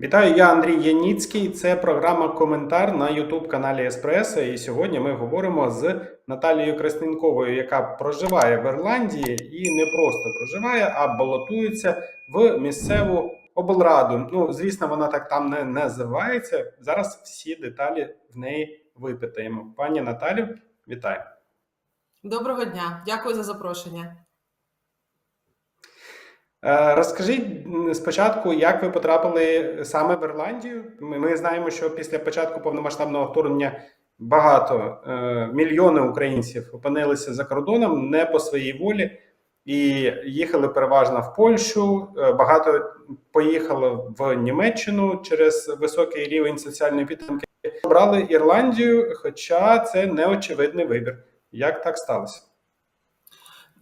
Вітаю, я Андрій Яніцький. Це програма Коментар на youtube каналі Еспресо. І сьогодні ми говоримо з Наталією Красненковою, яка проживає в Ірландії і не просто проживає, а балотується в місцеву облраду. Ну, звісно, вона так там не називається. Зараз всі деталі в неї випитаємо. Пані Наталю, вітаю. Доброго дня, дякую за запрошення. Е, Розкажіть спочатку, як ви потрапили саме в Ірландію? Ми, знаємо, що після початку повномасштабного вторгнення багато е, мільйони українців опинилися за кордоном не по своїй волі і їхали переважно в Польщу. е, Багато поїхало в Німеччину через високий рівень соціальної підтримки. Обрали Ірландію, хоча це неочевидний вибір. Як так сталося?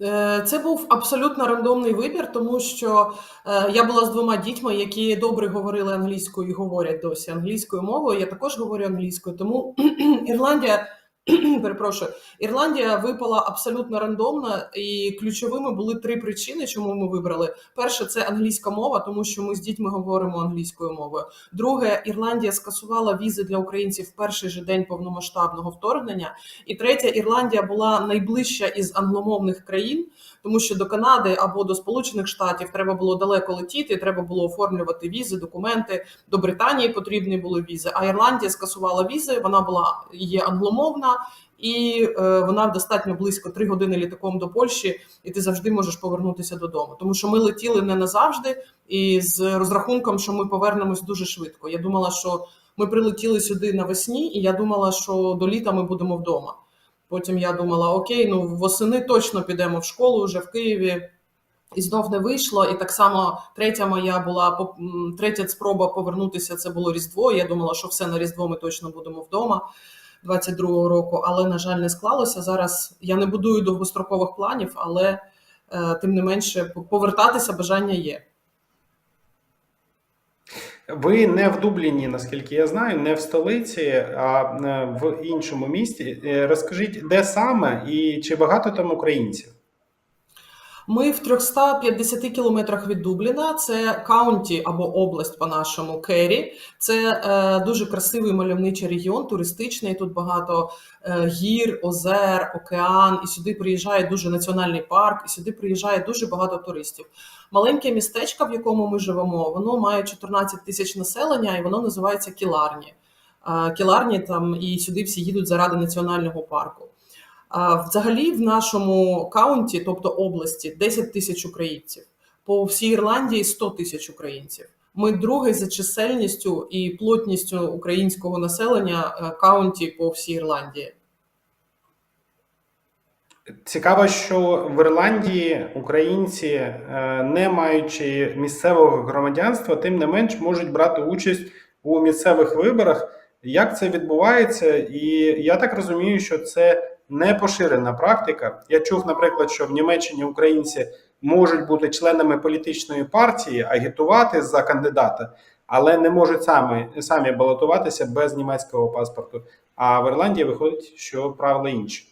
Е, Це був абсолютно рандомний вибір, тому що е, я була з двома дітьми, які добре говорили англійською і говорять досі англійською мовою. Я також говорю англійською, тому Ірландія. Перепрошую, Ірландія випала абсолютно рандомно, і ключовими були три причини, чому ми вибрали. Перше, це англійська мова, тому що ми з дітьми говоримо англійською мовою. Друге, Ірландія скасувала візи для українців в перший же день повномасштабного вторгнення. І третє, Ірландія була найближча із англомовних країн, тому що до Канади або до Сполучених Штатів треба було далеко летіти, треба було оформлювати візи, документи. До Британії потрібні були візи. А Ірландія скасувала візи. Вона була є англомовна. І е, вона достатньо близько три години літаком до Польщі, і ти завжди можеш повернутися додому. Тому що ми летіли не назавжди, і з розрахунком, що ми повернемось дуже швидко. Я думала, що ми прилетіли сюди навесні, і я думала, що до літа ми будемо вдома. Потім я думала: окей, ну восени точно підемо в школу вже в Києві. І знов не вийшло. І так само третя моя була третя спроба повернутися. Це було Різдво. Я думала, що все на Різдво ми точно будемо вдома 22-го року, але на жаль, не склалося. Зараз я не будую довгострокових планів, але е, тим не менше повертатися бажання є. Ви не в Дубліні, наскільки я знаю, не в столиці, а е, в іншому місті. Е, Розкажіть, де саме і чи багато там українців? Ми в 350 кілометрах від Дубліна. Це каунті або область по-нашому Керрі. Це е, дуже красивий мальовничий регіон, туристичний. Тут багато е, гір, озер, океан. І сюди приїжджає дуже національний парк, і сюди приїжджає дуже багато туристів. Маленьке містечко, в якому ми живемо, воно має 14 тисяч населення, і воно називається Кіларні. Е, Кіларні там і сюди всі їдуть заради національного парку. Взагалі в нашому каунті, тобто області, 10 тисяч українців. По всій Ірландії 100 тисяч українців. Ми другий за чисельністю і плотністю українського населення е, каунті по всій Ірландії. Цікаво, що в Ірландії українці, е, не маючи місцевого громадянства, тим не менш можуть брати участь у місцевих виборах. Як це відбувається? І я так розумію, що це не поширена практика. Я чув, наприклад, що в Німеччині українці можуть бути членами політичної партії, агітувати за кандидата, але не можуть самі, самі балотуватися без німецького паспорту. А в Ірландії виходить, що правила інші.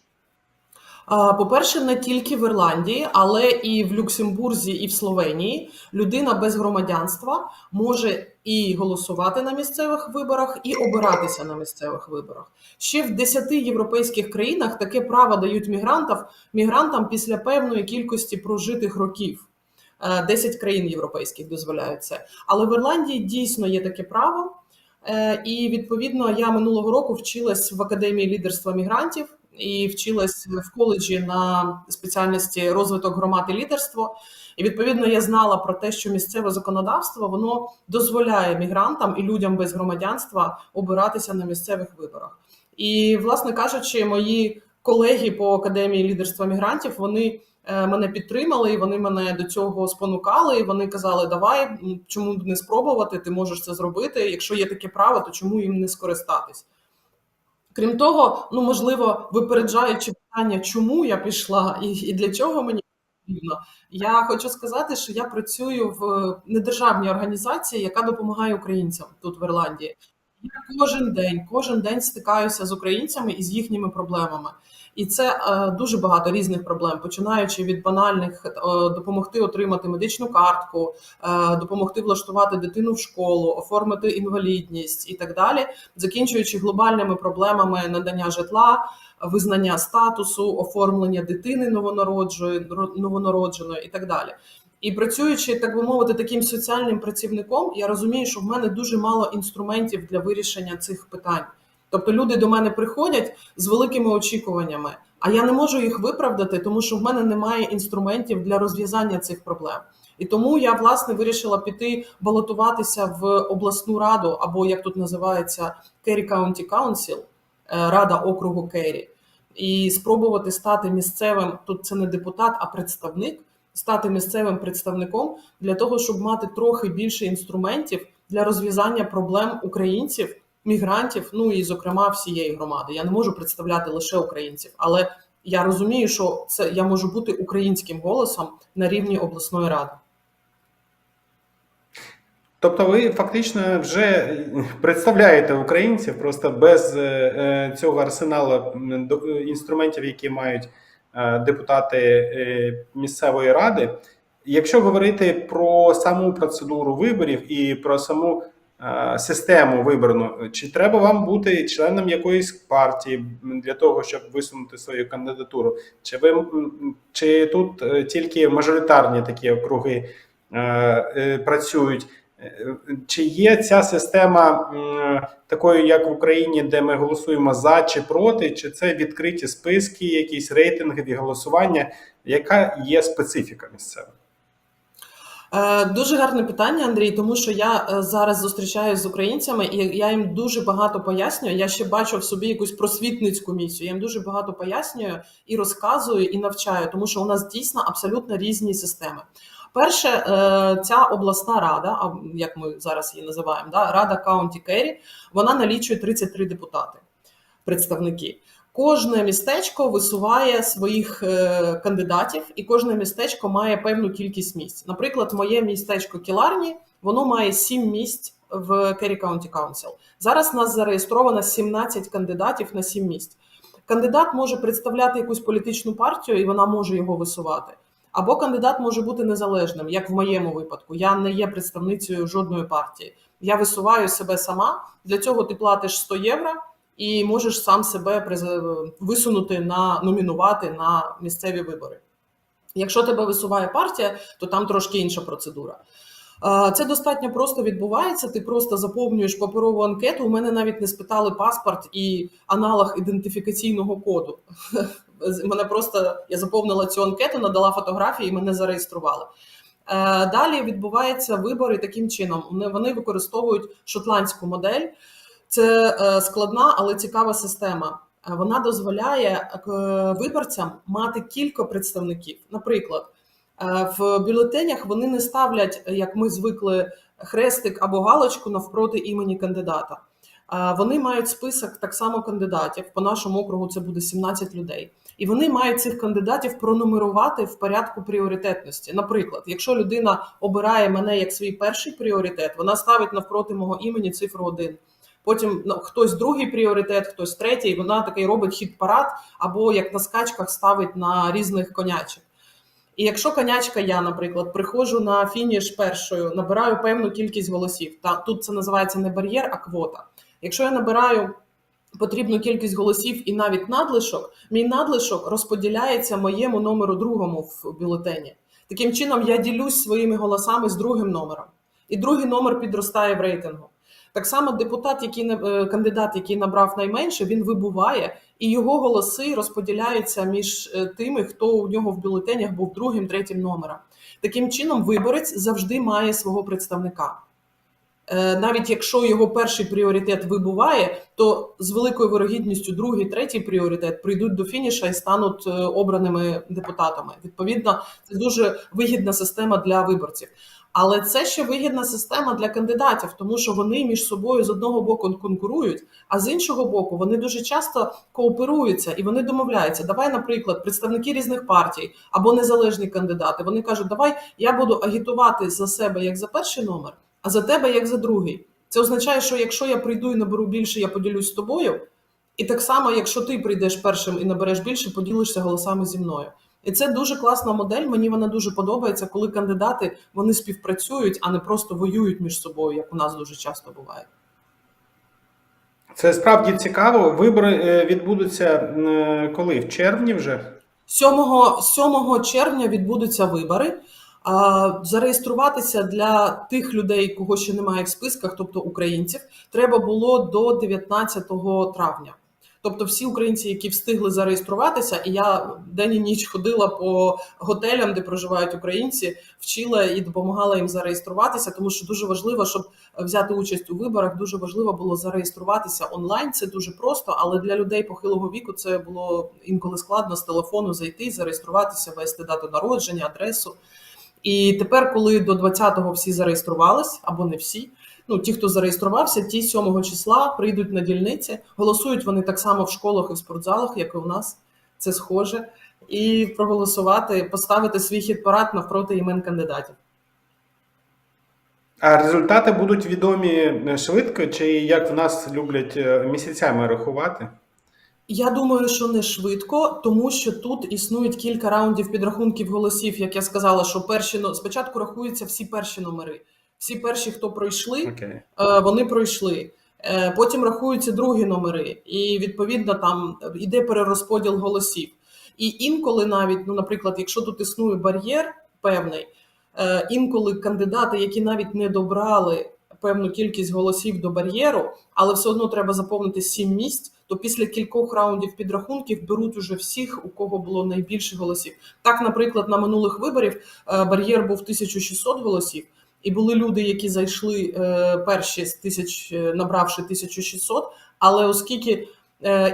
По-перше, не тільки в Ірландії, але і в Люксембурзі, і в Словенії людина без громадянства може і голосувати на місцевих виборах, і обиратися на місцевих виборах. Ще в 10 європейських країнах таке право дають мігрантам, мігрантам після певної кількості прожитих років. Е, 10 країн європейських дозволяють це. Але в Ірландії дійсно є таке право. Е, І відповідно я минулого року вчилась в академії лідерства мігрантів і вчилась в коледжі на спеціальності розвиток громад і лідерство. І відповідно я знала про те, що місцеве законодавство воно дозволяє мігрантам і людям без громадянства обиратися на місцевих виборах. І, власне кажучи, мої колеги по академії лідерства мігрантів вони е, мене підтримали, і вони мене до цього спонукали. І вони казали: Давай, чому б не спробувати? Ти можеш це зробити. Якщо є таке право, то чому їм не скористатись? Крім того, ну можливо, випереджаючи питання, чому я пішла і, і для чого мені потрібно, я хочу сказати, що я працюю в недержавній організації, яка допомагає українцям тут в Ірландії. Я кожен день, кожен день стикаюся з українцями і з їхніми проблемами. І це е, дуже багато різних проблем, починаючи від банальних е, допомогти отримати медичну картку, е, допомогти влаштувати дитину в школу, оформити інвалідність і так далі, закінчуючи глобальними проблемами надання житла, визнання статусу, оформлення дитини новонародженої, новонародженої і так далі. І працюючи, так би мовити, таким соціальним працівником, я розумію, що в мене дуже мало інструментів для вирішення цих питань. Тобто люди до мене приходять з великими очікуваннями, а я не можу їх виправдати, тому що в мене немає інструментів для розв'язання цих проблем. І тому я власне вирішила піти балотуватися в обласну раду, або як тут називається Керрі County Council, е, Рада округу Керрі, і спробувати стати місцевим. Тут це не депутат, а представник, стати місцевим представником для того, щоб мати трохи більше інструментів для розв'язання проблем українців мігрантів, ну і зокрема всієї громади. Я не можу представляти лише українців, але я розумію, що це я можу бути українським голосом на рівні обласної ради. Тобто ви фактично вже представляєте українців просто без е, е, цього арсеналу е, інструментів, які мають депутати е, місцевої ради. Якщо говорити про саму процедуру виборів і про саму е, систему виборну, чи треба вам бути членом якоїсь партії для того, щоб висунути свою кандидатуру? Чи ви чи тут е, тільки мажоритарні такі округи е, е, працюють? Е, Чи є ця система такою, як в Україні, де ми голосуємо за чи проти, чи це відкриті списки, якісь рейтингові голосування? Яка є специфіка місцева? Е, Дуже гарне питання, Андрій, тому що я е, зараз зустрічаюся з українцями, і я їм дуже багато пояснюю. Я ще бачу в собі якусь просвітницьку місію. Я їм дуже багато пояснюю і розказую, і навчаю, тому що у нас дійсно абсолютно різні системи. Перше, е, ця обласна рада, а як ми зараз її називаємо, да, Рада Каунті Керрі, вона налічує 33 депутати, представники. Кожне містечко висуває своїх е, кандидатів, і кожне містечко має певну кількість місць. Наприклад, моє містечко Кіларні воно має 7 місць в Керрі County Council. Зараз нас зареєстровано 17 кандидатів на 7 місць. Кандидат може представляти якусь політичну партію, і вона може його висувати. Або кандидат може бути незалежним, як в моєму випадку. Я не є представницею жодної партії. Я висуваю себе сама. Для цього ти платиш 100 євро і можеш сам себе висунути на номінувати на місцеві вибори. Якщо тебе висуває партія, то там трошки інша процедура. Е, Це достатньо просто відбувається. Ти просто заповнюєш паперову анкету. У мене навіть не спитали паспорт і аналог ідентифікаційного коду. Мене просто я заповнила цю анкету, надала фотографії і мене зареєстрували. Е, Далі відбуваються вибори таким чином. Вони- використовують шотландську модель. Це е, складна, але цікава система. Е, Вона дозволяє виборцям мати кілька представників. Наприклад, в бюлетенях вони не ставлять, як ми звикли, хрестик або галочку навпроти імені кандидата. Вони мають список так само кандидатів. По нашому округу це буде 17 людей. І вони мають цих кандидатів пронумерувати в порядку пріоритетності. Наприклад, якщо людина обирає мене як свій перший пріоритет, вона ставить навпроти мого імені цифру 1. Потім ну, хтось другий пріоритет, хтось третій. Вона такий робить хід парад, або як на скачках ставить на різних конячок. І якщо конячка, я, наприклад, приходжу на фініш першою, набираю певну кількість голосів. Та тут це називається не бар'єр, а квота. Якщо я набираю потрібну кількість голосів і навіть надлишок, мій надлишок розподіляється моєму номеру другому в бюлетені. Таким чином, я ділюсь своїми голосами з другим номером, і другий номер підростає в рейтингу. Так само депутат, який е, кандидат, який набрав найменше, він вибуває, і його голоси розподіляються між е, тими, хто у нього в бюлетенях був другим, третім номером. Таким чином, виборець завжди має свого представника. Е, Навіть якщо його перший пріоритет вибуває, то з великою вирогідністю другий, третій пріоритет прийдуть до фініша і стануть е, обраними депутатами. Відповідно, це дуже вигідна система для виборців. Але це ще вигідна система для кандидатів, тому що вони між собою з одного боку конкурують, а з іншого боку, вони дуже часто кооперуються і вони домовляються. Давай, наприклад, представники різних партій або незалежні кандидати. Вони кажуть, давай я буду агітувати за себе як за перший номер, а за тебе як за другий. Це означає, що якщо я прийду і наберу більше, я поділюсь з тобою. І так само, якщо ти прийдеш першим і набереш більше, поділишся голосами зі мною. І це дуже класна модель. Мені вона дуже подобається, коли кандидати вони співпрацюють, а не просто воюють між собою, як у нас дуже часто буває. Це справді цікаво. Вибори е, відбудуться е, коли? В червні вже? 7, 7 червня відбудуться вибори. Зареєструватися для тих людей, кого ще немає в списках, тобто українців, треба було до 19 травня. Тобто, всі українці, які встигли зареєструватися, і я день і ніч ходила по готелям, де проживають українці, вчила і допомагала їм зареєструватися, тому що дуже важливо, щоб взяти участь у виборах. Дуже важливо було зареєструватися онлайн. Це дуже просто, але для людей похилого віку це було інколи складно з телефону зайти, зареєструватися, ввести дату народження, адресу. І тепер, коли до 20-го всі зареєструвались, або не всі, ну ті, хто зареєструвався, ті 7 числа прийдуть на дільниці. Голосують вони так само в школах і в спортзалах, як і у нас. Це схоже. І проголосувати, поставити свій хід парад навпроти імен кандидатів. А результати будуть відомі е, швидко, чи як в нас люблять е, місяцями рахувати? Я думаю, що не швидко, тому що тут існують кілька раундів підрахунків голосів. Як я сказала, що перші спочатку рахуються всі перші номери. Всі перші, хто пройшли, Окей. е, вони пройшли. Е, Потім рахуються другі номери, і відповідно там іде перерозподіл голосів. І інколи навіть, ну, наприклад, якщо тут існує бар'єр певний, е, інколи кандидати, які навіть не добрали певну кількість голосів до бар'єру, але все одно треба заповнити сім місць, то після кількох раундів підрахунків беруть уже всіх, у кого було найбільше голосів. Так, наприклад, на минулих виборів е, бар'єр був 1600 голосів. І були люди, які зайшли е, перші з тисяч, е, набравши 1600, але оскільки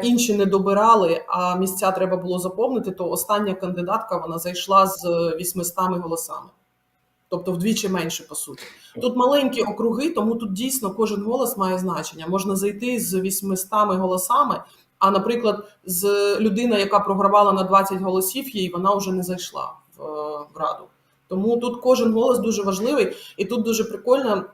інші не добирали, а місця треба було заповнити, то остання кандидатка вона зайшла з 800 голосами. Тобто вдвічі менше, по суті. Тут маленькі округи, тому тут дійсно кожен голос має значення. Можна зайти з 800 голосами, а, наприклад, з людина, яка програвала на 20 голосів, їй вона вже не зайшла в, е, в раду. Тому тут кожен голос дуже важливий, і тут дуже прикольно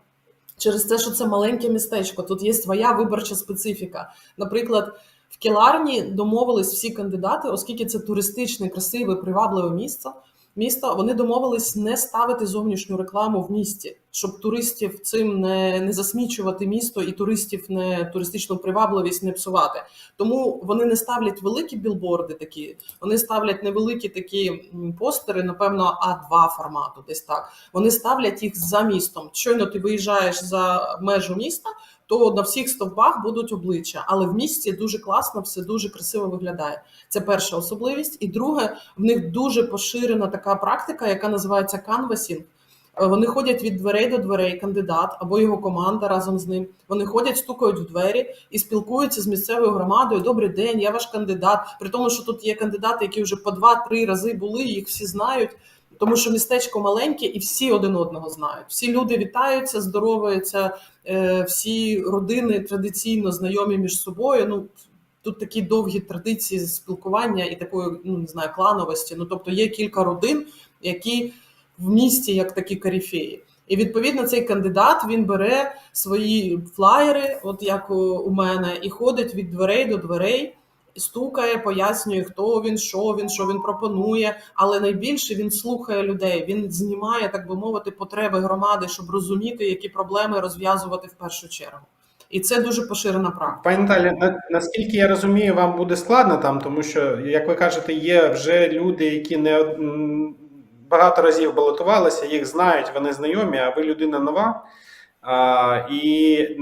через те, що це маленьке містечко. Тут є своя виборча специфіка. Наприклад, в Келарні домовились всі кандидати, оскільки це туристичне, красиве, привабливе місце. Місто вони домовились не ставити зовнішню рекламу в місті, щоб туристів цим не, не засмічувати місто і туристів не туристичну привабливість не псувати. Тому вони не ставлять великі білборди такі, вони ставлять невеликі такі постери, напевно, А2 формату, десь так. Вони ставлять їх за містом. Щойно ти виїжджаєш за межу міста, то на всіх стовпах будуть обличчя, але в місті дуже класно, все дуже красиво виглядає. Це перша особливість. І друге, в них дуже поширена така практика, яка називається канвасінг. Е, Вони ходять від дверей до дверей, кандидат або його команда разом з ним. Вони ходять, стукають в двері і спілкуються з місцевою громадою. Добрий день, я ваш кандидат. При тому, що тут є кандидати, які вже по два-три рази були, їх всі знають. Тому що містечко маленьке і всі один одного знають. Всі люди вітаються, здороваються, е, всі родини традиційно знайомі між собою. Ну тут такі довгі традиції спілкування і такої, ну не знаю, клановості. Ну тобто є кілька родин, які в місті як такі каріфеї. І відповідно цей кандидат він бере свої флаєри, от як у мене, і ходить від дверей до дверей, стукає, пояснює, хто він, що він, що він пропонує. Але найбільше він слухає людей. Він знімає, так би мовити, потреби громади, щоб розуміти, які проблеми розв'язувати в першу чергу. І це дуже поширена практика. Пані Наталі, на, наскільки я розумію, вам буде складно там, тому що, як ви кажете, є вже люди, які не багато разів балотувалися, їх знають, вони знайомі, а ви людина нова. А, і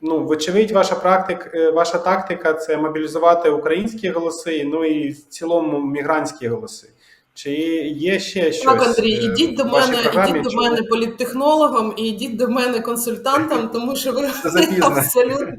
ну, вочевидь, ваша практик, е, ваша тактика це мобілізувати українські голоси, ну і в цілому мігрантські голоси. Чи є ще щось? Так, Андрій, е, ідіть до мене, програмі, ідіть до мене політтехнологом і йдіть до мене консультантом, тому що ви абсолютно,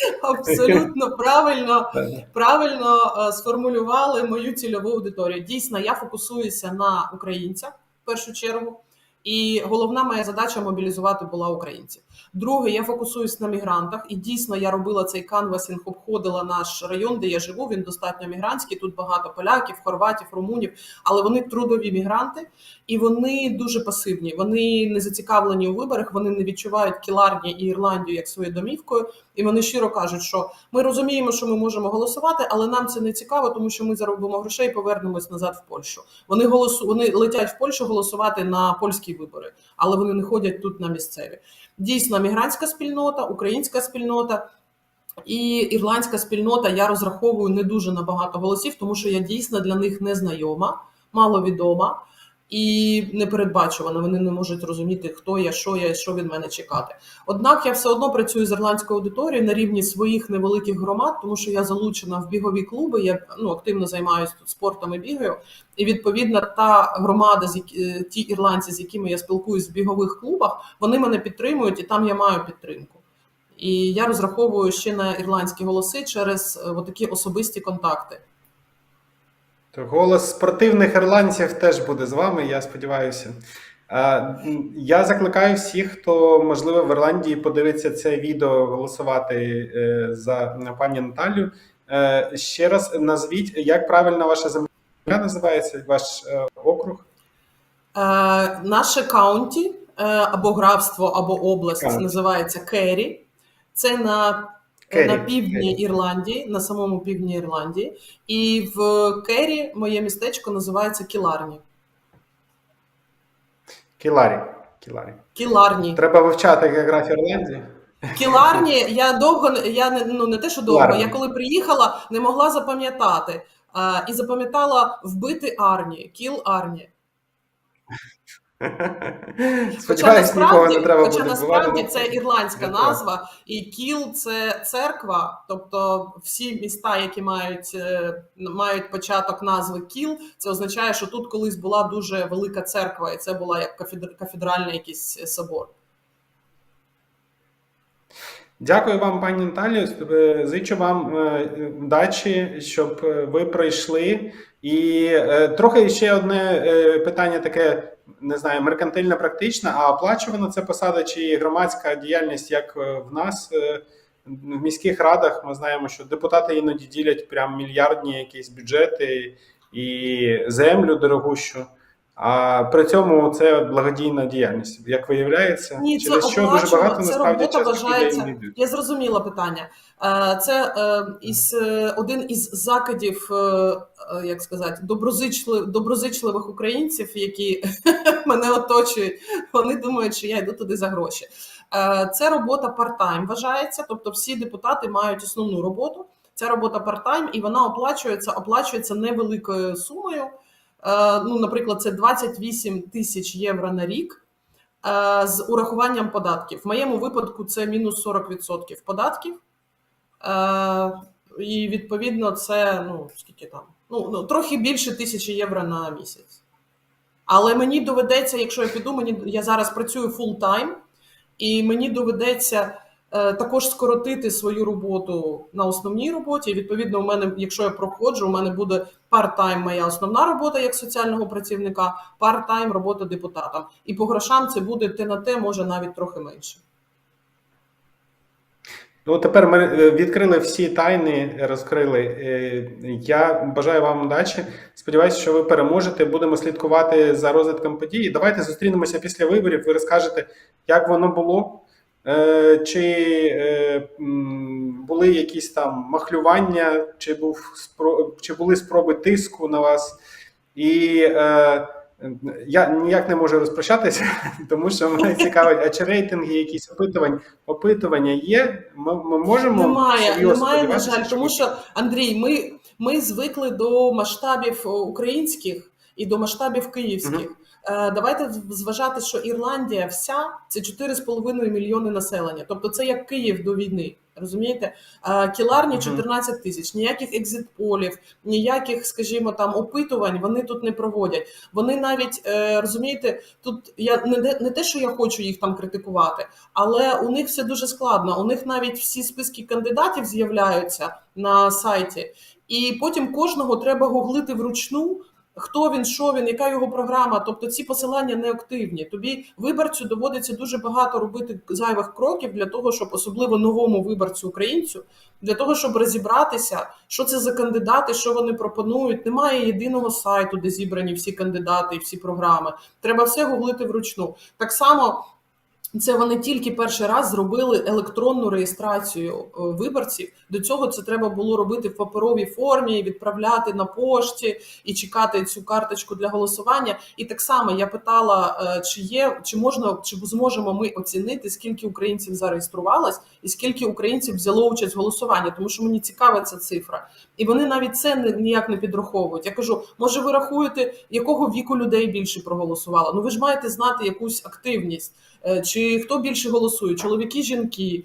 абсолютно правильно, правильно е, сформулювали мою цільову аудиторію. Дійсно, я фокусуюся на українцях в першу чергу. І головна моя задача мобілізувати була українців. Друге, я фокусуюсь на мігрантах, і дійсно я робила цей канвасінг, обходила наш район, де я живу. Він достатньо мігрантський. Тут багато поляків, хорватів, румунів, але вони трудові мігранти, і вони дуже пасивні. Вони не зацікавлені у виборах. Вони не відчувають Кіларні і Ірландію як своєю домівкою. І вони щиро кажуть, що ми розуміємо, що ми можемо голосувати, але нам це не цікаво, тому що ми заробимо грошей і повернемось назад в Польщу. Вони голосу вони летять в Польщу голосувати на польські вибори, але вони не ходять тут на місцеві. Дійсно, мігрантська спільнота, українська спільнота. І ірландська спільнота я розраховую не дуже на багато голосів, тому що я дійсно для них незнайома, маловідома і непередбачувана. Вони не можуть розуміти, хто я, що я що від мене чекати. Однак я все одно працюю з ірландською аудиторією на рівні своїх невеликих громад, тому що я залучена в бігові клуби. Я ну активно займаюся тут спортом і бігаю. І відповідно та громада, з які- е, ті ірландці, з якими я спілкуюсь в бігових клубах, вони мене підтримують, і там я маю підтримку. І я розраховую ще на ірландські голоси через е, такі особисті контакти. То голос спортивних ірландців теж буде з вами, я сподіваюся. Е, Я закликаю всіх, хто можливо в Ірландії подивиться це відео, голосувати е, за пані Наталю. Е, Ще раз назвіть, як правильно ваша земля називається, ваш округ. Наше каунті або графство, або область називається Керрі. Це на, Керрі, на півдні Керрі. Ірландії, на самому півдні Ірландії. І в Керрі моє містечко називається Кіларні. Кіларі. Кіларі. Кіларні. Треба вивчати географію Ірландії. Кіларні, я довго я не ну не те, що довго. Кіларні. Я коли приїхала, не могла запам'ятати. А, і запам'ятала вбити Арні, кіл Арні. Хоча Сподіваюсь, нікого не треба хоча буде насправді це ірландська треба. назва, і кіл це церква. Тобто всі міста, які мають, е, мають початок назви кіл, це означає, що тут колись була дуже велика церква, і це була як кафедральний якийсь собор. Дякую вам, пані Наталію. Е, Зичу вам е, вдачі, щоб е, ви пройшли. І е, трохи ще одне е, питання таке, не знаю, меркантильна практична, а оплачувана це посада чи громадська діяльність, як е, в нас е, в міських радах. Ми знаємо, що депутати іноді ділять прям мільярдні якісь бюджети і землю дорогущу. А при цьому це благодійна діяльність, як виявляється, Ні, це через що дуже багато це насправді робота вважається. Я зрозуміла питання. Е, Це е, із е, один із закидів, як сказати, доброзичливих, доброзичливих українців, які мене оточують. Вони думають, що я йду туди за гроші. Це робота part-time вважається, тобто всі депутати мають основну роботу. Ця робота part-time, і вона оплачується, оплачується невеликою сумою. Е, Ну, наприклад, це 28 тисяч євро на рік е, з урахуванням податків. В моєму випадку це мінус 40% податків. Е, І відповідно це ну скільки там? Ну, ну трохи більше тисячі євро на місяць. Але мені доведеться, якщо я піду, мені я зараз працюю time, і мені доведеться е, також скоротити свою роботу на основній роботі. І відповідно, у мене, якщо я проходжу, у мене буде part-time моя основна робота як соціального працівника, part-time робота депутатом. І по грошам це буде те на те, може навіть трохи менше. Ну, тепер ми е, відкрили всі тайни, розкрили. Е, Я бажаю вам удачі. Сподіваюся, що ви переможете. Будемо слідкувати за розвитком подій. Давайте зустрінемося після виборів. Ви розкажете, як воно було, чи е, були якісь там махлювання, чи був чи були спроби тиску на вас. І е, я ніяк не можу розпрощатися, тому що мене цікавить, а чи рейтинги, якісь опитувань, опитування є? Ми, ми можемо Немає, немає, на жаль, тому що Андрій, ми, ми звикли до масштабів українських і до масштабів київських. Е, Давайте зважати, що Ірландія вся це 4,5 мільйони населення. Тобто це як Київ до війни. Розумієте? Е, Кіларні Мгм. 14 тисяч, ніяких екзитполів, ніяких, скажімо, там опитувань вони тут не проводять. Вони навіть е, розумієте, тут я не, не те, що я хочу їх там критикувати, але у них все дуже складно. У них навіть всі списки кандидатів з'являються на сайті, і потім кожного треба гуглити вручну. Хто він, що він, яка його програма? Тобто ці посилання не активні. Тобі виборцю доводиться дуже багато робити зайвих кроків для того, щоб особливо новому виборцю українцю, для того, щоб розібратися, що це за кандидати, що вони пропонують. Немає єдиного сайту, де зібрані всі кандидати і всі програми. Треба все гуглити вручну. Так само. Це вони тільки перший раз зробили електронну реєстрацію е, виборців. До цього це треба було робити в паперовій формі, відправляти на пошті і чекати цю карточку для голосування. І так само я питала, е, чи є, чи можна, чи зможемо ми оцінити, скільки українців зареєструвалось і скільки українців взяло участь в голосуванні, тому що мені цікава ця цифра. І вони навіть це ніяк не підраховують. Я кажу, може, ви рахуєте, якого віку людей більше проголосувало? Ну ви ж маєте знати якусь активність. Е, Чи хто більше голосує? Чоловіки, жінки,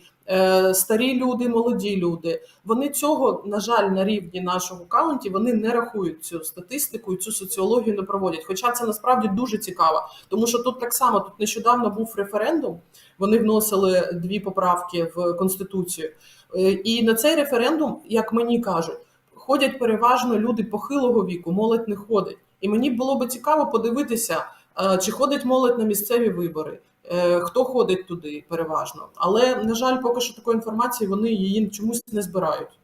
старі люди, молоді люди. Вони цього, на жаль, на рівні нашого каунті вони не рахують цю статистику і цю соціологію не проводять. Хоча це насправді дуже цікаво, тому що тут так само тут нещодавно був референдум. Вони вносили дві поправки в конституцію, Е, і на цей референдум, як мені кажуть, ходять переважно люди похилого віку, молодь не ходить. І мені було би цікаво подивитися, е, чи ходить молодь на місцеві вибори. Е, Хто ходить туди переважно, але на жаль, поки що такої інформації вони її чомусь не збирають.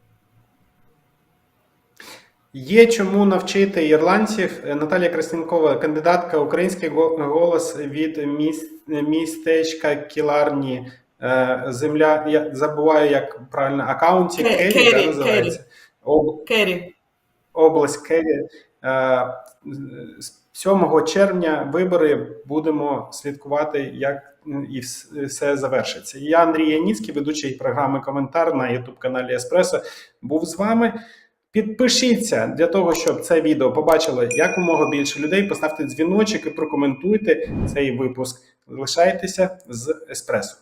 Є чому навчити ірландців. Е, Наталія Красненкова, кандидатка український голос від містечка Кіларні. Е, Земля, я забуваю, як правильно, акаунті Ке- Керрі, Керрі, да, називається. Об- Керрі, область Керрі. Е, з 7 червня вибори будемо слідкувати, як і все завершиться. Я Андрій Яніцький, ведучий програми Коментар на youtube каналі Еспресо, був з вами. Підпишіться для того, щоб це відео побачило якомога більше людей. Поставте дзвіночок і прокоментуйте цей випуск. Лишайтеся з Еспресо.